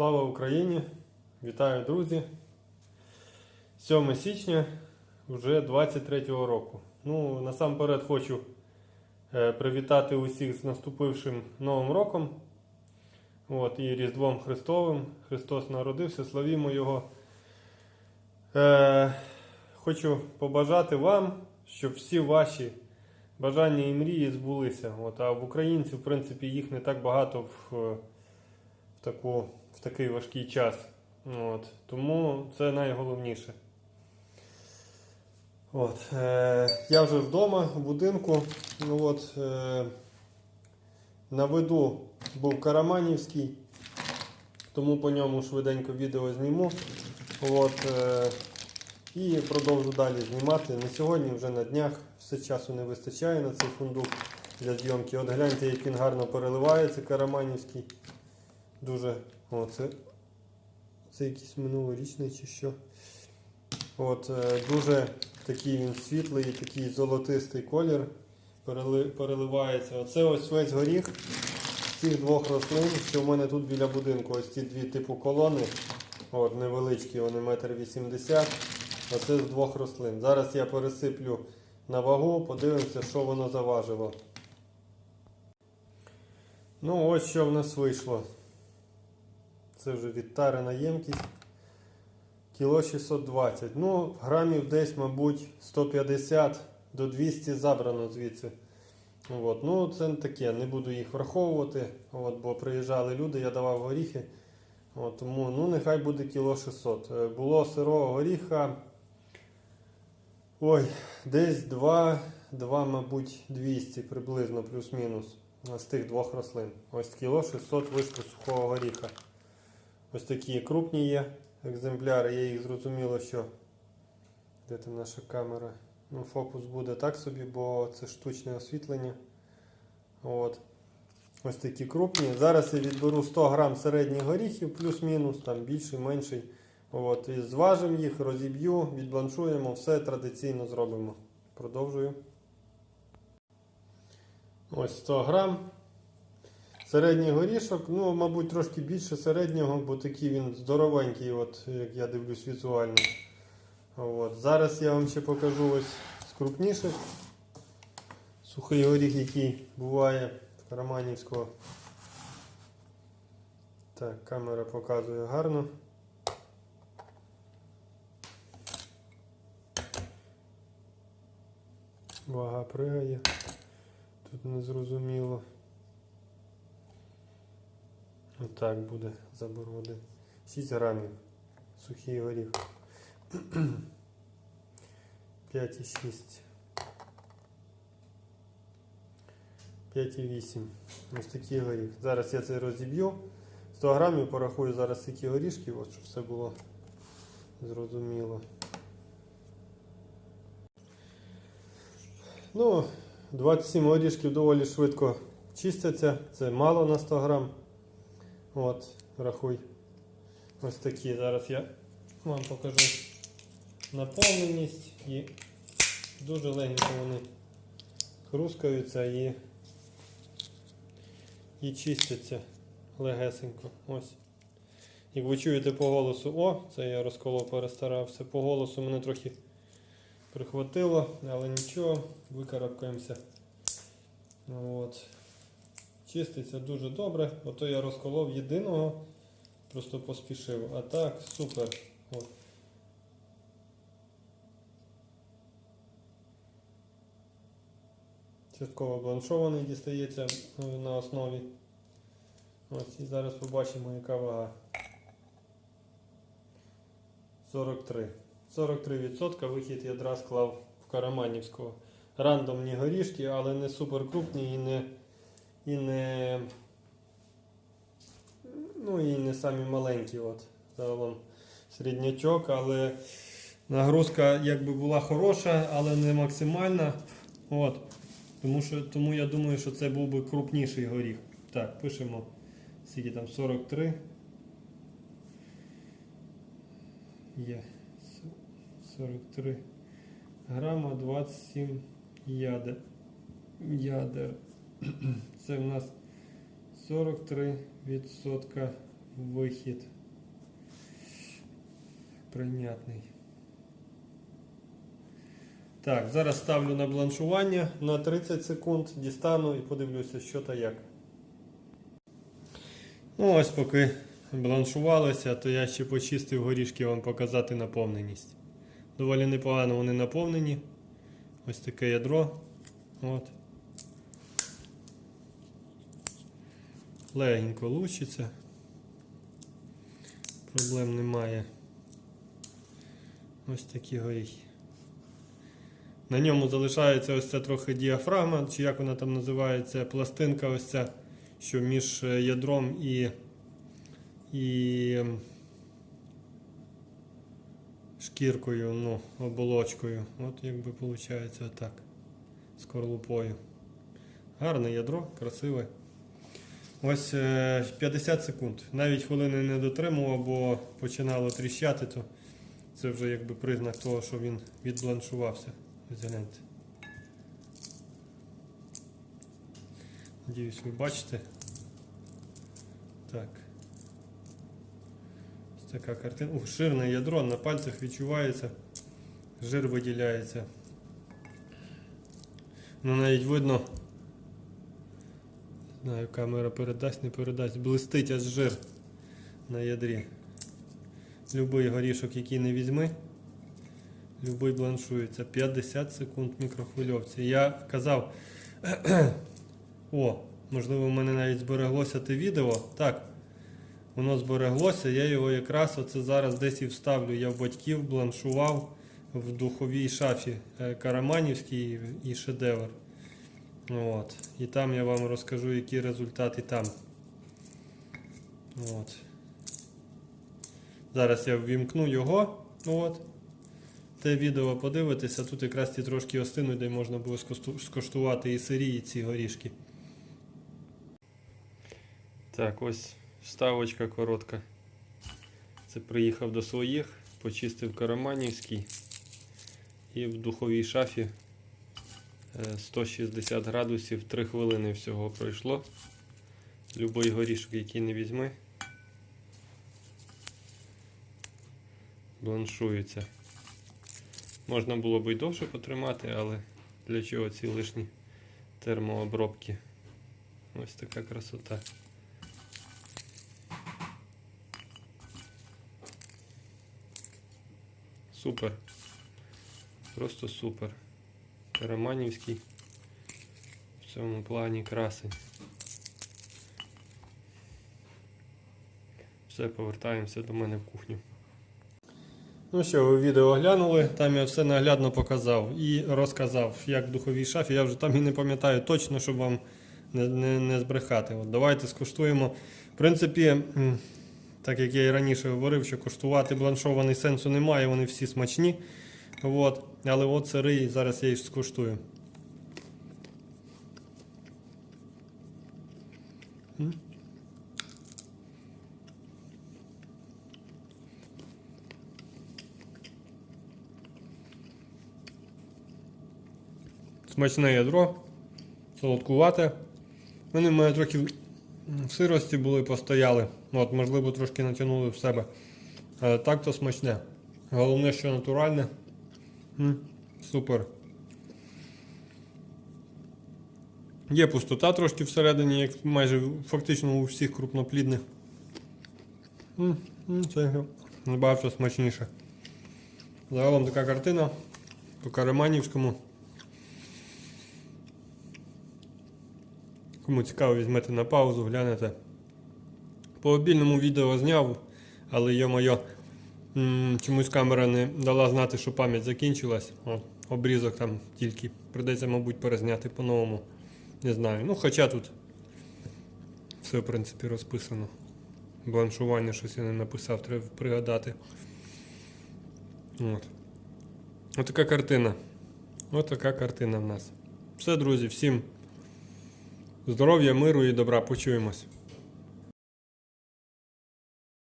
Слава Україні! Вітаю, друзі! 7 січня вже 23-го року. Ну, насамперед хочу е, привітати усіх з наступившим Новим роком. От, і Різдвом Христовим. Христос народився, славімо Його. Е, хочу побажати вам, щоб всі ваші бажання і мрії збулися. От, а в українців, в принципі, їх не так багато в, в, таку, такий важкий час. От, тому це найголовніше. От, е, я вже вдома в будинку. Ну, от, е, на виду був Караманівський, тому по ньому швиденько відео зніму. От, е, і продовжу далі знімати. На сьогодні, вже на днях, все часу не вистачає на цей фундук для зйомки. От гляньте, як він гарно переливається, Караманівський. Дуже. О, це, це якийсь минулорічний чи що. От, е, дуже такий він світлий, такий золотистий колір переливається. Оце ось весь горіх з цих двох рослин, що в мене тут біля будинку. Ось ці дві типу колони. От, невеличкі, вони метр вісімдесят. Оце з двох рослин. Зараз я пересиплю на вагу, подивимося, що воно заважило. Ну, ось що в нас вийшло. Це вже відтарена ємкість. Кіло 620. Ну, грамів десь, мабуть, 150 до 200 забрано звідси. От. Ну, це таке, не буду їх враховувати, от, бо приїжджали люди, я давав горіхи. От, тому ну, нехай буде кіло 600. Е, Було сирого горіха. Ой, десь 2, 2, мабуть, 200 приблизно, плюс-мінус. З тих двох рослин. Ось кіло 600 вийшло сухого горіха. Ось такі крупні є екземпляри. Я їх зрозуміло, що. Де там наша камера? Ну, фокус буде так собі, бо це штучне освітлення. От. Ось такі крупні. Зараз я відберу 100 грам середніх горіхів, плюс-мінус, там більший, менший. От, і зважимо їх, розіб'ю, відбланшуємо, все традиційно зробимо. Продовжую. Ось 100 грам. Середній горішок, ну, мабуть, трошки більше середнього, бо такий він здоровенький, от, як я дивлюсь візуально. От. Зараз я вам ще покажу ось з крупніших. Сухий горіх, який буває в Караманівського. Так, камера показує гарно. Вага пригає. Тут незрозуміло. Отак буде забор води. 6 грамів. Сухий горіх. 5,6. 5,8. Ось такий горіх. Зараз я це розіб'ю. 100 грамів порахую зараз горішків, от щоб все було зрозуміло. Ну, 27 горішків доволі швидко чистяться. Це мало на 100 грам. От, рахуй. Ось такі. Зараз я вам покажу наповненість і дуже легенько вони хрускаються і, і чистяться легесенько. Ось. Як ви чуєте по голосу, о, це я розколов перестарався. По голосу мене трохи прихватило, але нічого, викарабкаємося. От. Чиститься дуже добре, ото я розколов єдиного, просто поспішив. А так, супер. От. Частково бланшований дістається е, на основі. Ось і зараз побачимо, яка вага. 43. 43% вихід ядра склав в Караманівського. Рандомні горішки, але не супер крупні і не і не. Ну і не самі маленькі. От. Загалом середнячок, але нагрузка якби була хороша, але не максимальна. От. Тому, що, тому я думаю, що це був би крупніший горіх. Так, пишемо. Скільки там 43. Є. 43 грама 27 ядер. ядер. Це в нас 43% вихід. Прийнятний. Так, зараз ставлю на бланшування на 30 секунд, дістану і подивлюся, що та як. Ну, ось поки бланшувалося, то я ще почистив горішки вам показати наповненість. Доволі непогано вони наповнені. Ось таке ядро. От. Легенько лучиться. Проблем немає. Ось такі горіхи. На ньому залишається ось ця трохи діафрагма, чи як вона там називається, пластинка ось ця, що між е, ядром і, і ем, шкіркою, ну, оболочкою. От якби виходить отак. Скорлупою. Гарне ядро, красиве. Ось е, 50 секунд. Навіть хвилини не дотримував, бо починало тріщати, то це вже якби признак того, що він відбланшувався. Ось гляньте. Надіюсь, ви бачите. Так. Ось така картина. Ух, жирне ядро на пальцях відчувається. Жир виділяється. Ну навіть видно. Знаю, камера передасть, не передасть. Блистить аж жир на ядрі. Любий горішок, який не візьми, любий бланшується. 50 секунд мікрохвильовці. Я казав, о, можливо, в мене навіть збереглося те відео. Так, воно збереглося, я його якраз оце зараз десь і вставлю. Я в батьків бланшував в духовій шафі е, Караманівський і шедевр. От. І там я вам розкажу, які результати там. От. Зараз я ввімкну його. От. Те відео подивитися, тут якраз ті трошки остинуть, де можна було скоштувати і сирі, і ці горішки. Так, ось вставочка коротка. Це приїхав до своїх, почистив Караманівський і в духовій шафі 160 градусів 3 хвилини всього пройшло. Любий горішок, який не візьми, бланшується. Можна було б і довше потримати, але для чого ці лишні термообробки? Ось така красота. Супер. Просто супер. Романівський в цьому плані красень. Все, повертаємося до мене в кухню. Ну що, ви відео оглянули, там я все наглядно показав і розказав, як в духовій шафі. Я вже там і не пам'ятаю точно, щоб вам не, не, не збрехати. От давайте скуштуємо. В принципі, так як я і раніше говорив, що коштувати бланшований сенсу немає, вони всі смачні. От. Але от сирий, зараз я їх скуштую. Смачне ядро, солодкувате. Вони в мене трохи в сирості були, постояли. От, можливо, трошки натягнули в себе. Але так то смачне. Головне, що натуральне. Супер. Є пустота трошки всередині, як майже фактично у всіх крупноплідних. Це набагато смачніше. Загалом така картина по Караманівському. Кому цікаво, візьмете на паузу, глянете. По обільному відео зняв, але йо-моє, чомусь камера не дала знати, що пам'ять закінчилась. О, обрізок там тільки. Придеться, мабуть, перезняти по-новому. Не знаю. Ну, хоча тут все, в принципі, розписано. Бланшування щось я не написав, треба пригадати. От. Отака картина. Отака картина в нас. Все, друзі, всім здоров'я, миру і добра. Почуємось.